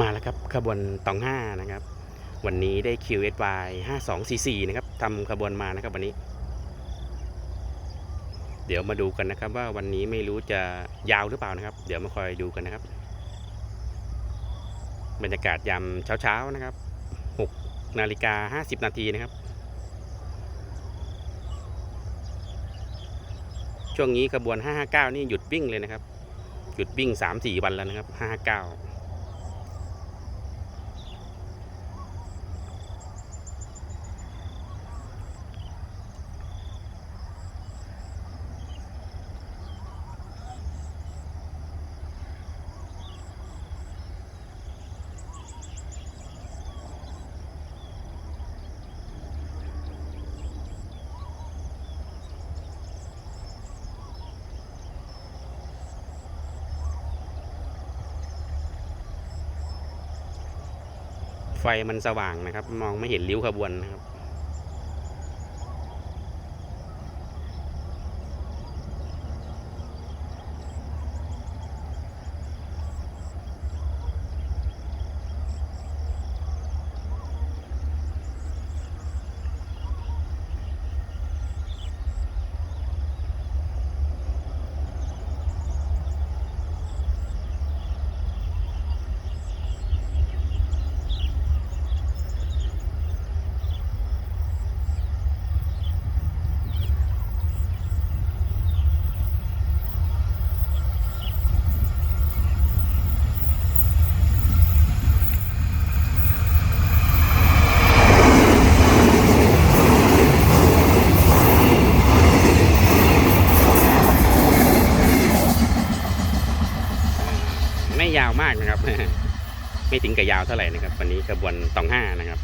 มาแล้วครับขบวนตองห้านะครับ วันนี้ได้ QSY 5244 นะครับทำขบวนมานะครับวันนี้ เดี๋ยวมาดูกันนะครับ ว่าวันนี้ไม่รู้จะยาวหรือเปล่านะครับ เดี๋ยวมาคอยดูกันนะครับ บรรยากาศยามเช้าๆนะครับ6นาฬิกา50 นาทีนะครับ ช่วงนี้ขบวน 559 นี่หยุดวิ่งเลยนะครับ หยุดวิ่ง 3-4 วันแล้วนะครับ 559 ไฟมันสว่างนะครับ มองไม่เห็นริ้วขบวนนะครับ ไม่ ยาวมากนะครับ ไม่ถึงกับยาวเท่าไหร่นะครับ วันนี้ขบวนตองห้านะครับ